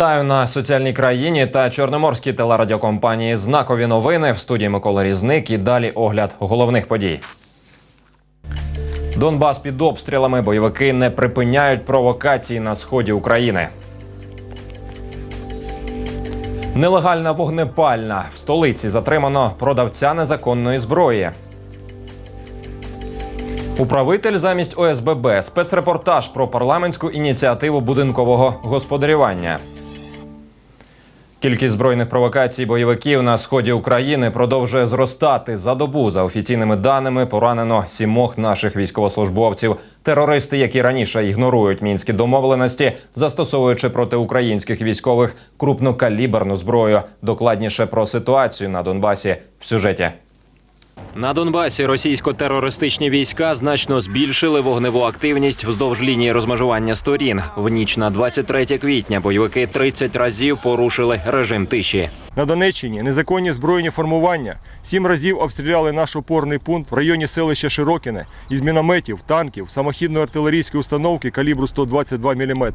Вітаю на соціальній країні та чорноморській телерадіокомпанії Знакові новини в студії Микола Різник і далі огляд головних подій. Донбас під обстрілами бойовики не припиняють провокації на сході України. Нелегальна вогнепальна в столиці затримано продавця незаконної зброї. Управитель замість ОСББ спецрепортаж про парламентську ініціативу будинкового господарювання. Кількість збройних провокацій бойовиків на сході України продовжує зростати за добу. За офіційними даними поранено сімох наших військовослужбовців. Терористи, які раніше ігнорують мінські домовленості, застосовуючи проти українських військових крупнокаліберну зброю. Докладніше про ситуацію на Донбасі в сюжеті. На Донбасі російсько-терористичні війська значно збільшили вогневу активність вздовж лінії розмежування сторін. В ніч на 23 квітня бойовики 30 разів порушили режим тиші. На Донеччині незаконні збройні формування сім разів обстріляли наш опорний пункт в районі селища Широкіне із мінометів, танків, самохідної артилерійської установки калібру 122 мм,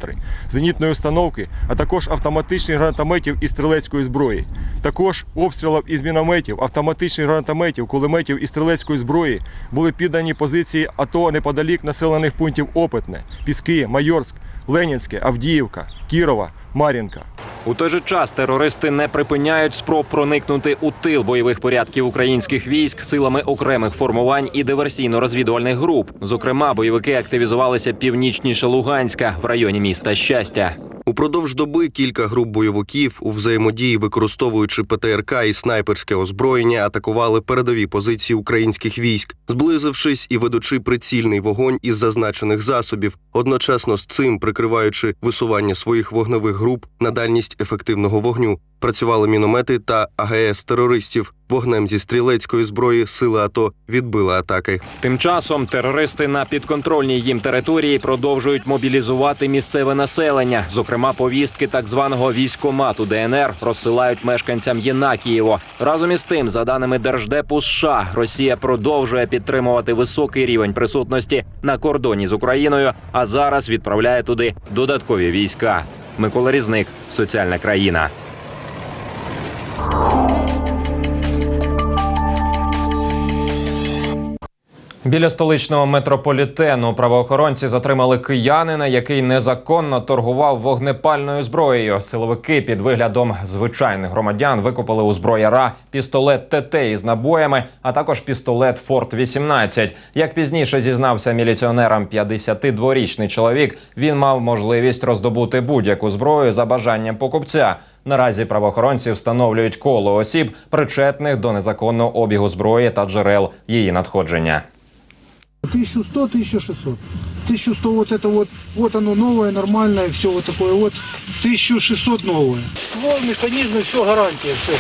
зенітної установки, а також автоматичних гранатометів і стрілецької зброї. Також обстрілів із мінометів, автоматичних гранатометів, кулеметів і стрілецької зброї були піддані позиції АТО неподалік населених пунктів Опитне, Піски, Майорськ, Ленінське, Авдіївка, Кірова, Мар'їнка. У той же час терористи не припиняють спроб проникнути у тил бойових порядків українських військ силами окремих формувань і диверсійно-розвідувальних груп. Зокрема, бойовики активізувалися північніше Луганська в районі міста Щастя. Упродовж доби кілька груп бойовиків у взаємодії, використовуючи ПТРК і снайперське озброєння, атакували передові позиції українських військ, зблизившись і ведучи прицільний вогонь із зазначених засобів, одночасно з цим прикриваючи висування своїх вогневих груп на дальність ефективного вогню. Працювали міномети та АГС терористів. Вогнем зі стрілецької зброї сили АТО відбили атаки. Тим часом терористи на підконтрольній їм території продовжують мобілізувати місцеве населення. Зокрема, повістки так званого військомату ДНР розсилають мешканцям Єнакієво. Разом із тим, за даними Держдепу США, Росія продовжує підтримувати високий рівень присутності на кордоні з Україною, а зараз відправляє туди додаткові війська. Микола Різник, соціальна країна. Біля столичного метрополітену правоохоронці затримали киянина, який незаконно торгував вогнепальною зброєю. Силовики під виглядом звичайних громадян викупили у зброяра пістолет ТТ із набоями, а також пістолет Форт 18 Як пізніше зізнався міліціонерам 52-річний чоловік, він мав можливість роздобути будь-яку зброю за бажанням покупця. Наразі правоохоронці встановлюють коло осіб, причетних до незаконного обігу зброї та джерел її надходження. 1100, 1600. 1100 вот это вот, вот оно новое, нормальное, все вот такое вот. 1600 новое. Ствол, механизмы, все гарантия, все.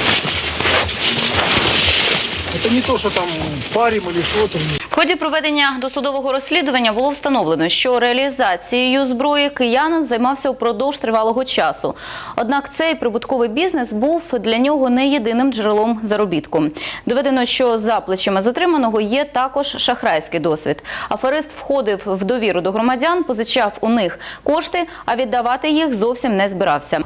Это не то, что там парим или что-то. В ході проведення досудового розслідування було встановлено, що реалізацією зброї киянин займався упродовж тривалого часу. Однак цей прибутковий бізнес був для нього не єдиним джерелом заробітку. Доведено, що за плечима затриманого є також шахрайський досвід. Аферист входив в довіру до громадян, позичав у них кошти, а віддавати їх зовсім не збирався.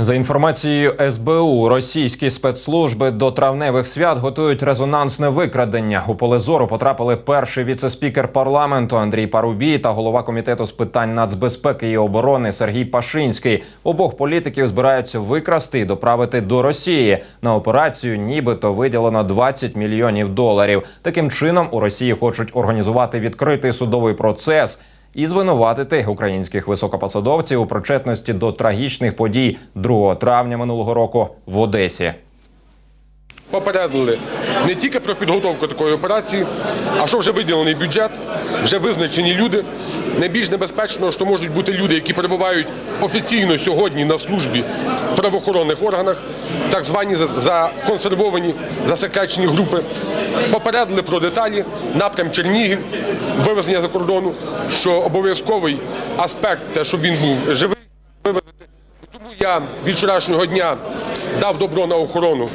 За інформацією СБУ, російські спецслужби до травневих свят готують резонансне викрадення. У поле зору потрапили перший віцеспікер парламенту Андрій Парубій та голова комітету з питань нацбезпеки і оборони Сергій Пашинський. Обох політиків збираються викрасти і доправити до Росії. На операцію нібито виділено 20 мільйонів доларів. Таким чином у Росії хочуть організувати відкритий судовий процес і звинуватити українських високопосадовців у причетності до трагічних подій 2 травня минулого року в Одесі. Попередили не тільки про підготовку такої операції, а що вже виділений бюджет, вже визначені люди. Найбільш небезпечно, що можуть бути люди, які перебувають офіційно сьогодні на службі в правоохоронних органах, так звані законсервовані, засекречені групи. Попередили про деталі, напрям Чернігів, вивезення за кордону, що обов'язковий аспект це, щоб він був живий. Тому я від вчорашнього дня дав добро на охорону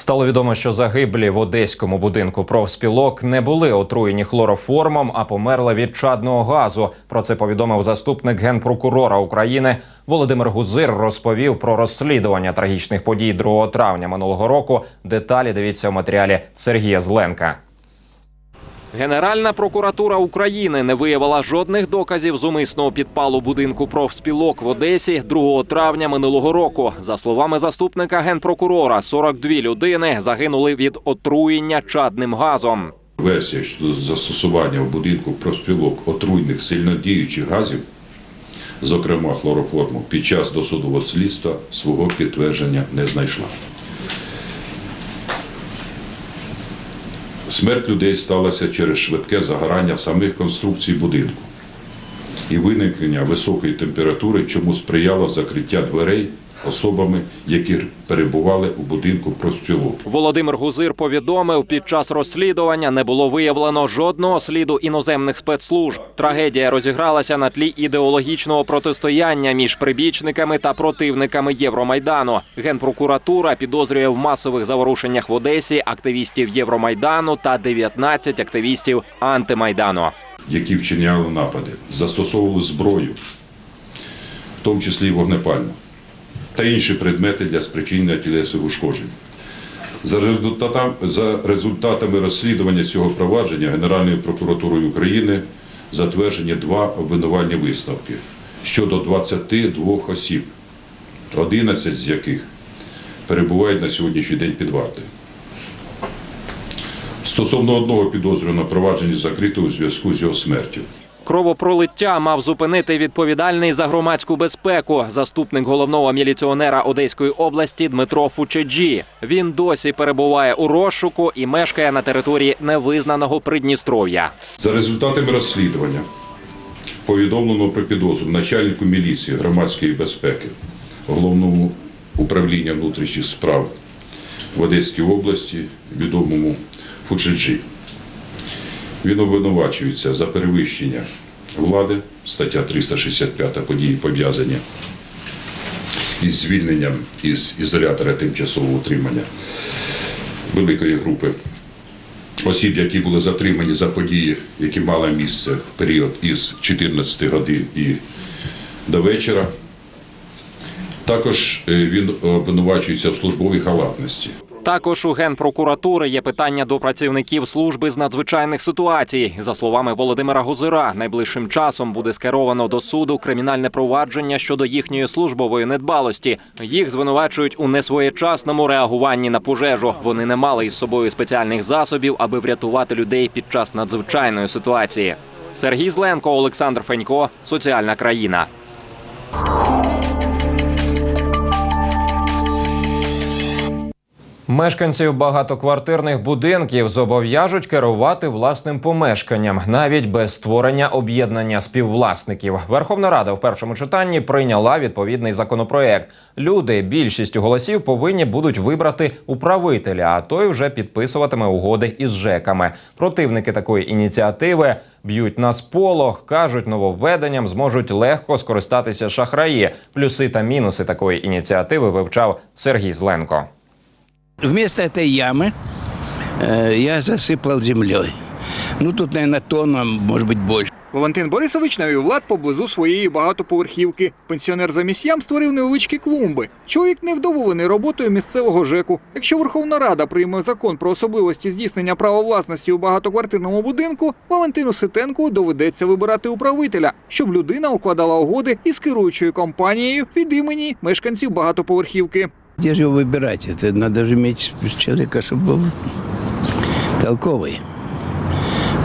Стало відомо, що загиблі в одеському будинку профспілок не були отруєні хлороформом, а померли від чадного газу. Про це повідомив заступник генпрокурора України Володимир Гузир. Розповів про розслідування трагічних подій 2 травня минулого року. Деталі дивіться у матеріалі Сергія Зленка. Генеральна прокуратура України не виявила жодних доказів зумисного підпалу будинку профспілок в Одесі 2 травня минулого року. За словами заступника генпрокурора, 42 людини загинули від отруєння чадним газом. Версія щодо застосування в будинку профспілок отруйних сильнодіючих газів, зокрема хлороформу, під час досудового слідства свого підтвердження не знайшла. Смерть людей сталася через швидке загорання самих конструкцій будинку і виникнення високої температури, чому сприяло закриття дверей особами, які перебували у будинку профспілок. Володимир Гузир повідомив, під час розслідування не було виявлено жодного сліду іноземних спецслужб. Трагедія розігралася на тлі ідеологічного протистояння між прибічниками та противниками Євромайдану. Генпрокуратура підозрює в масових заворушеннях в Одесі активістів Євромайдану та 19 активістів антимайдану. які вчиняли напади, застосовували зброю, в тому числі і вогнепальну, та інші предмети для спричинення тілесних ушкоджень. За результатами, розслідування цього провадження Генеральною прокуратурою України затверджені два обвинувальні висновки щодо 22 осіб, 11 з яких перебувають на сьогоднішній день під вартою. Стосовно одного підозрюваного провадження закрито у зв'язку з його смертю. Кровопролиття мав зупинити відповідальний за громадську безпеку заступник головного міліціонера Одеської області Дмитро Фучеджі. Він досі перебуває у розшуку і мешкає на території невизнаного Придністров'я. За результатами розслідування повідомлено про підозру начальнику міліції громадської безпеки головному управління внутрішніх справ в Одеській області, відомому Фучеджі. Він обвинувачується за перевищення влади, стаття 365 події пов'язані із звільненням із ізолятора тимчасового утримання великої групи осіб, які були затримані за події, які мали місце в період із 14 годин і до вечора. Також е, він обвинувачується в службовій галатності. Також у генпрокуратури є питання до працівників служби з надзвичайних ситуацій. За словами Володимира Гузира, найближчим часом буде скеровано до суду кримінальне провадження щодо їхньої службової недбалості. Їх звинувачують у несвоєчасному реагуванні на пожежу. Вони не мали із собою спеціальних засобів, аби врятувати людей під час надзвичайної ситуації. Сергій Зленко, Олександр Фенько, соціальна країна. Мешканців багатоквартирних будинків зобов'яжуть керувати власним помешканням навіть без створення об'єднання співвласників. Верховна Рада в першому читанні прийняла відповідний законопроект. Люди більшістю голосів повинні будуть вибрати управителя, а той вже підписуватиме угоди із ЖЕКами. Противники такої ініціативи б'ють на сполох, кажуть, нововведенням зможуть легко скористатися шахраї. Плюси та мінуси такої ініціативи вивчав Сергій Зленко. Вместо этой ямы э, я засыпал землей. Ну, тут, наверное, тонна, может быть, больше. Валентин Борисович навів лад поблизу своєї багатоповерхівки. Пенсіонер замість ям створив невеличкі клумби. Чоловік невдоволений роботою місцевого ЖЕКу. Якщо Верховна Рада прийме закон про особливості здійснення права власності у багатоквартирному будинку, Валентину Ситенку доведеться вибирати управителя, щоб людина укладала угоди із керуючою компанією від імені мешканців багатоповерхівки. Где же его выбирать? Это надо же иметь человека, чтобы был толковый.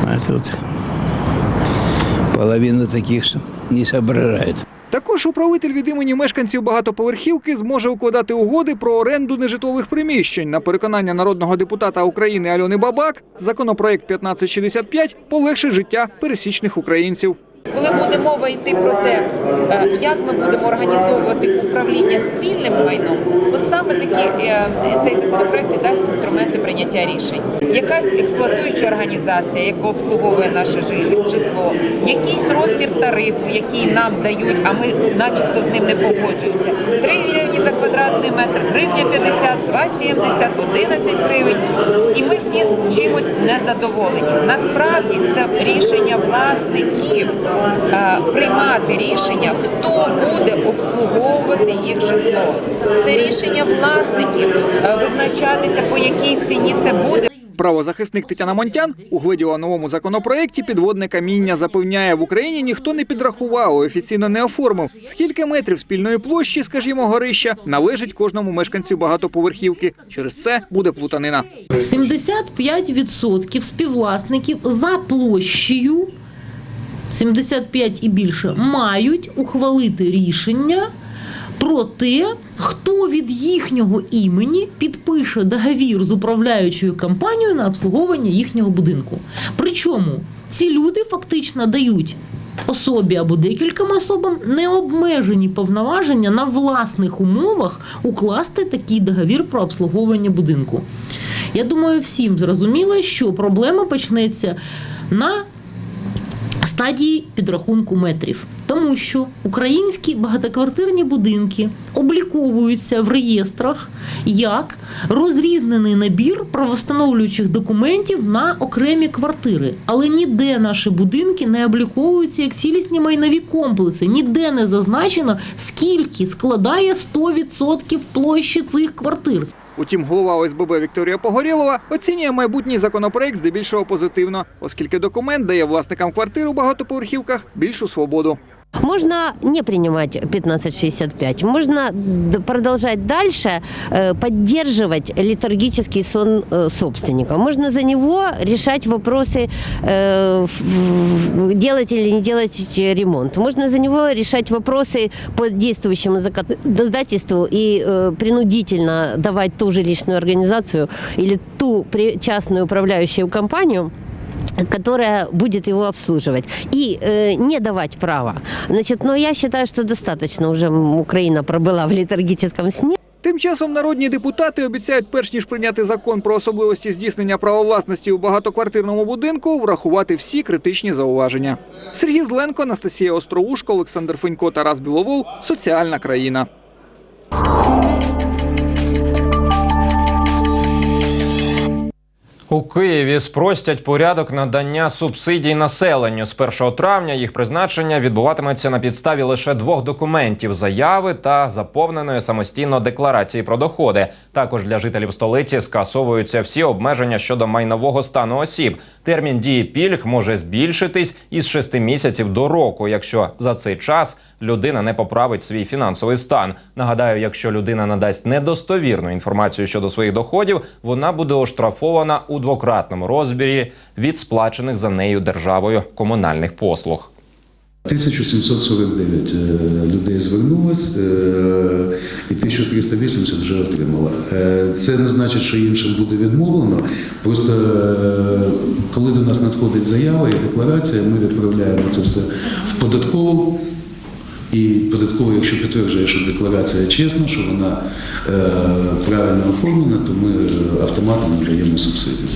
А тут половину таких, что не соображает. Також управитель від імені мешканців багатоповерхівки зможе укладати угоди про оренду нежитлових приміщень. На переконання народного депутата України Альони Бабак, законопроект 1565 полегшить життя пересічних українців. Коли буде мова йти про те, е, як ми будемо організовувати управління спільним майном, от саме такі е, цей законопроект і дасть інструменти прийняття рішень. Якась експлуатуюча організація, яка обслуговує наше житло, якийсь розмір тарифу, який нам дають, а ми, начебто, з ним не погоджуємося. 3 гривні за квадратний метр, гривня 50, 2,70, 11 гривень. І ми всі чимось незадоволені. Насправді це рішення власників е, приймати рішення, хто буде обслуговувати їх житло. Це рішення власників е, визначатися, по якій ціні це буде. Правозахисник Тетяна Монтян угледіла новому законопроекті підводне каміння. Запевняє, в Україні ніхто не підрахував, офіційно не оформив, скільки метрів спільної площі, скажімо, горища, належить кожному мешканцю багатоповерхівки. Через це буде плутанина. 75% співвласників за площею 75 і більше мають ухвалити рішення про те, хто від їхнього імені підпише договір з управляючою компанією на обслуговування їхнього будинку. Причому ці люди фактично дають особі або декільком особам необмежені повноваження на власних умовах укласти такий договір про обслуговування будинку. Я думаю, всім зрозуміло, що проблема почнеться на стадії підрахунку метрів, тому що українські багатоквартирні будинки обліковуються в реєстрах як розрізнений набір правостановлюючих документів на окремі квартири. Але ніде наші будинки не обліковуються як цілісні майнові комплекси. Ніде не зазначено, скільки складає 100% площі цих квартир. Утім, голова ОСББ Вікторія Погорєлова оцінює майбутній законопроект здебільшого позитивно, оскільки документ дає власникам квартир у багатоповерхівках більшу свободу. Можно не принимать 1565, можно продолжать дальше э, поддерживать литургический сон э, собственника. Можно за него решать вопросы, э, делать или не делать ремонт. Можно за него решать вопросы по действующему законодательству и принудительно давать ту жилищную организацию или ту частную управляющую компанию, которая будет его обслуживать. И э, не давать права. Значит, но я считаю, что достаточно уже Украина пробыла в литургическом сне. Тим часом народні депутати обіцяють, перш ніж прийняти закон про особливості здійснення права власності у багатоквартирному будинку, врахувати всі критичні зауваження. Сергій Зленко, Анастасія Остроушко, Олександр Фенько, Тарас Біловол. Соціальна країна. У Києві спростять порядок надання субсидій населенню. З 1 травня їх призначення відбуватиметься на підставі лише двох документів: заяви та заповненої самостійно декларації про доходи. Також для жителів столиці скасовуються всі обмеження щодо майнового стану осіб. Термін дії пільг може збільшитись із 6 місяців до року, якщо за цей час людина не поправить свій фінансовий стан. Нагадаю, якщо людина надасть недостовірну інформацію щодо своїх доходів, вона буде оштрафована у двократному розмірі від сплачених за нею державою комунальних послуг. 1749 е, людей звернулось, е, і 1380 вже отримало. Е, Це не значить, що іншим буде відмовлено. Просто коли до нас надходить заява і декларація, ми відправляємо це все в податкову. І податково, якщо підтверджує, що декларація чесна, що вона правильно оформлена, то ми автоматом надаємо субсидію.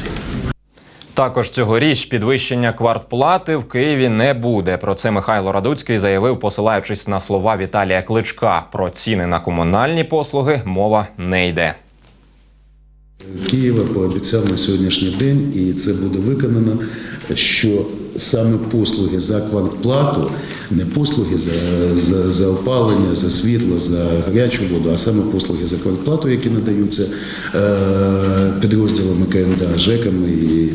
Також цьогоріч підвищення квартплати в Києві не буде. Про це Михайло Радуцький заявив, посилаючись на слова Віталія Кличка. Про ціни на комунальні послуги мова не йде. Києва пообіцяв на сьогоднішній день, і це буде виконано, що саме послуги за квартплату, не послуги за, за, за опалення, за світло, за гарячу воду, а саме послуги за квартплату, які надаються е, підрозділами КМДА, ЖЕКами і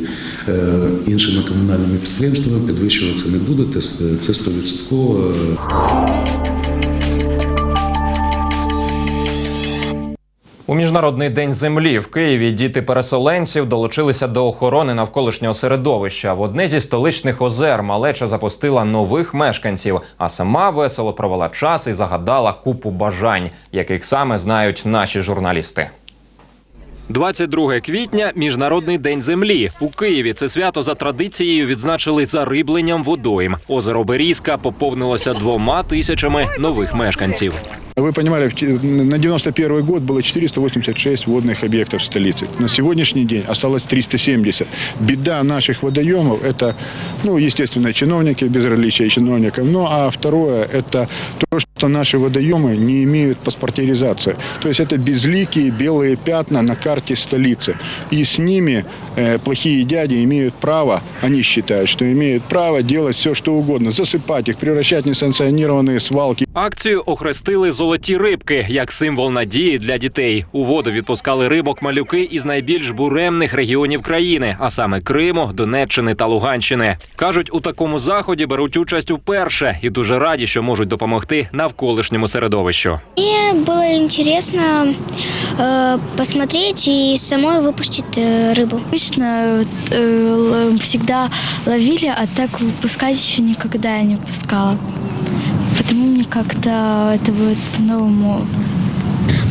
е, іншими комунальними підприємствами, підвищуватися не буде. Це- Це 100%. У міжнародний день землі в Києві діти переселенців долучилися до охорони навколишнього середовища. В одне зі столичних озер малеча запустила нових мешканців, а сама весело провела час і загадала купу бажань, яких саме знають наші журналісти. 22 квітня міжнародний день землі у Києві. Це свято за традицією відзначили зарибленням водойм. Озеро Берізка поповнилося двома тисячами нових мешканців. Вы понимали, в те- на 91 год было 486 водных объектов в столице. На сегодняшний день осталось 370. Беда наших водоемов – это, ну, естественно, чиновники, безразличие чиновников. Ну, а второе – это то, что что наши водоемы не имеют паспортизации. То есть это безликие белые пятна на карте столицы. И с ними э, плохие дяди имеют право, они считают, что имеют право делать все, что угодно. Засыпать их, превращать в несанкционированные свалки. Акцію охрестили золоті рибки як символ надії для дітей. У воду відпускали рибок малюки із найбільш буремних регіонів країни, а саме Криму, Донеччини та Луганщини. кажуть, у такому заході беруть участь уперше і дуже раді, що можуть допомогти навколишньому середовищу. Мне было интересно э, посмотреть и самой выпустить э, рыбу. Обычно э, всегда ловили, а так выпускать еще никогда я не выпускала. Потому мне как-то это будет по-новому.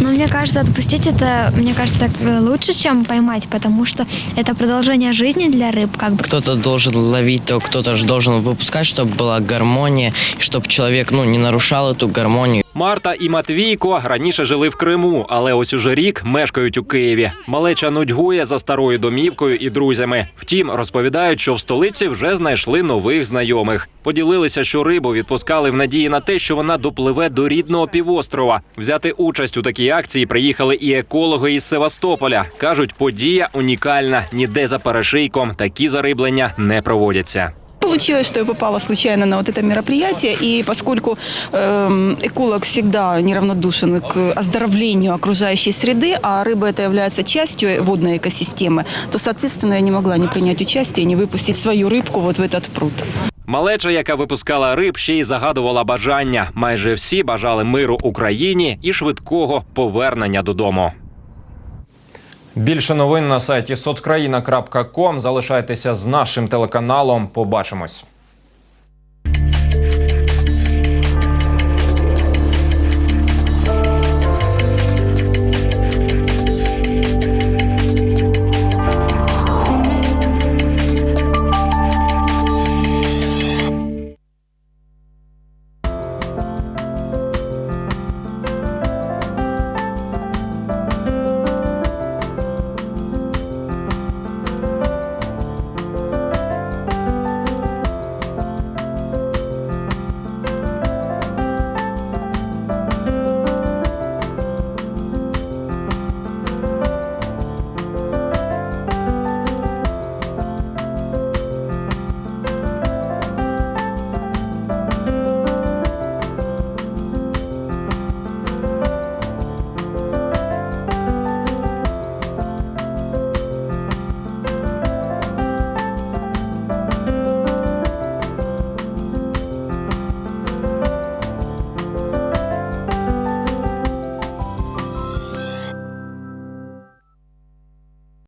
Но мне кажется, отпустить это, мне кажется, лучше, чем поймать, потому что это продолжение жизни для рыб, как бы. Кто-то должен ловить, то кто-то же должен выпускать, чтобы была гармония, чтобы человек ну, не нарушал эту гармонию. Марта і Матвійко раніше жили в Криму, але ось уже рік мешкають у Києві. Малеча нудьгує за старою домівкою і друзями. Втім, розповідають, що в столиці вже знайшли нових знайомих. Поділилися, що рибу відпускали в надії на те, що вона допливе до рідного півострова. Взяти участь у такій акції приїхали і екологи із Севастополя. кажуть, подія унікальна. Ніде за перешийком такі зариблення не проводяться. Получилось, что я попала случайно на вот это мероприятие, и поскольку эм, эколог всегда неравнодушен к оздоровлению окружающей среды, а рыба это является частью водной экосистемы, то, соответственно, я не могла не принять участие, не выпустить свою рыбку вот в этот пруд. Малеча, яка випускала риб, ще й загадувала бажання. Майже всі бажали миру Україні і швидкого повернення додому. Більше новин на сайті соцкраїна.ком. Залишайтеся з нашим телеканалом. Побачимось.